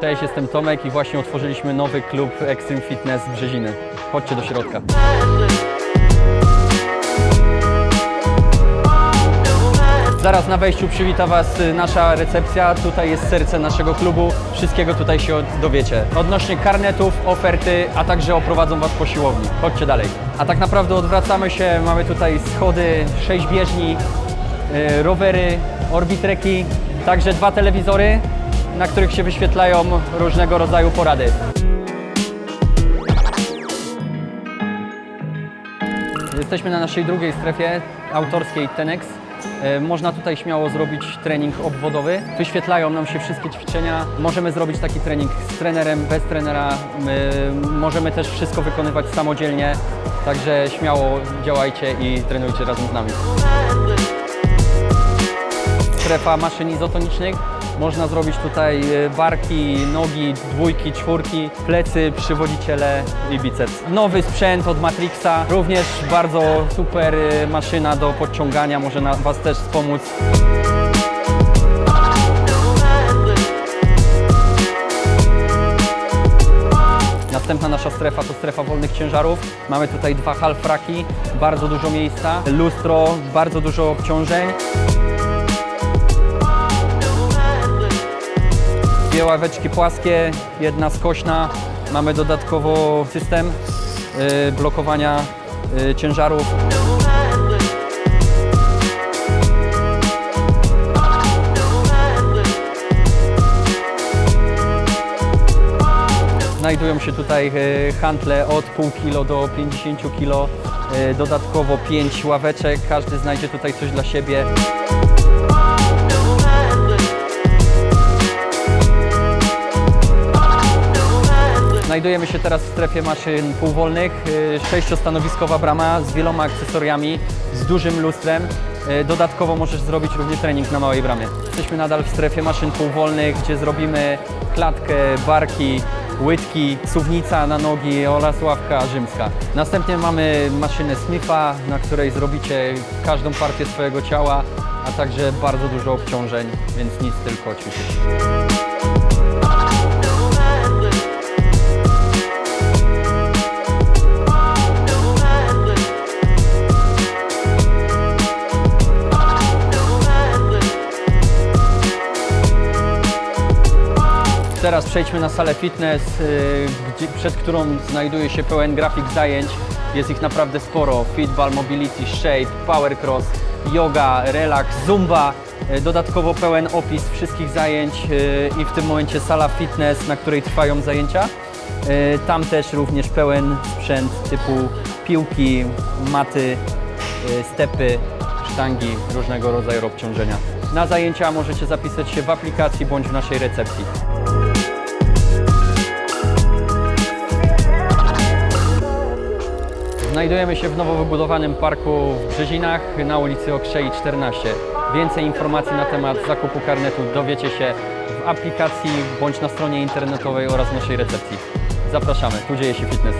Cześć, jestem Tomek i właśnie otworzyliśmy nowy klub Extreme Fitness Brzeziny. Chodźcie do środka. Zaraz na wejściu przywita Was y, nasza recepcja. Tutaj jest serce naszego klubu. Wszystkiego tutaj się dowiecie. Odnośnie karnetów, oferty, a także oprowadzą Was po siłowni. Chodźcie dalej. A tak naprawdę odwracamy się. Mamy tutaj schody, sześć bieżni, y, rowery, orbitreki, także dwa telewizory, na których się wyświetlają różnego rodzaju porady. Jesteśmy na naszej drugiej strefie autorskiej Tenex. E, Można tutaj śmiało zrobić trening obwodowy. Wyświetlają nam się wszystkie ćwiczenia. Możemy zrobić taki trening z trenerem, bez trenera. My możemy też wszystko wykonywać samodzielnie. Także śmiało działajcie i trenujcie razem z nami. Strefa maszyn izotonicznych. Można zrobić tutaj e, barki, nogi, dwójki, czwórki, plecy, przywodziciele i biceps. Nowy sprzęt od Matrixa, również bardzo super e, maszyna do podciągania, może Was też wspomóc. Następna nasza strefa to strefa wolnych ciężarów. Mamy tutaj dwa half raki, bardzo dużo miejsca, lustro, bardzo dużo obciążeń. Dwie ławeczki płaskie, jedna skośna. Mamy dodatkowo system y, blokowania y, ciężarów. Znajdują się tutaj y, hantle od pół kilo do 50 kilo. Dodatkowo 5 ławeczek, każdy znajdzie tutaj coś dla siebie. Znajdujemy się teraz w strefie maszyn półwolnych. y, Sześciostanowiskowa brama z wieloma akcesoriami, z dużym lustrem. Y, Dodatkowo możesz zrobić również trening na małej bramie. Jesteśmy nadal w strefie maszyn półwolnych, gdzie zrobimy klatkę, barki, łydki, suwnica na nogi oraz ławka rzymska. Następnie mamy maszynę Smitha, na której zrobicie każdą partię swojego ciała, a także bardzo dużo obciążeń, więc nic tylko ćwiczyć. Teraz przejdźmy na salę fitness, y, gdzie, przed którą znajduje się pełen grafik zajęć. Jest ich naprawdę sporo. Fitball, mobility, shape, power cross, yoga, relax, zumba. Y, Dodatkowo pełen opis wszystkich zajęć y, i w tym momencie sala fitness, na której trwają zajęcia. Tam też również pełen sprzęt typu piłki, maty, stepy, sztangi, różnego rodzaju obciążenia. Na zajęcia możecie zapisać się w aplikacji bądź w naszej recepcji. Znajdujemy się w nowo wybudowanym parku w Brzezinach na ulicy Okrzei 14. Więcej informacji na temat zakupu karnetu dowiecie się w aplikacji bądź na stronie internetowej oraz naszej recepcji. Zapraszamy, tu dzieje się fitness.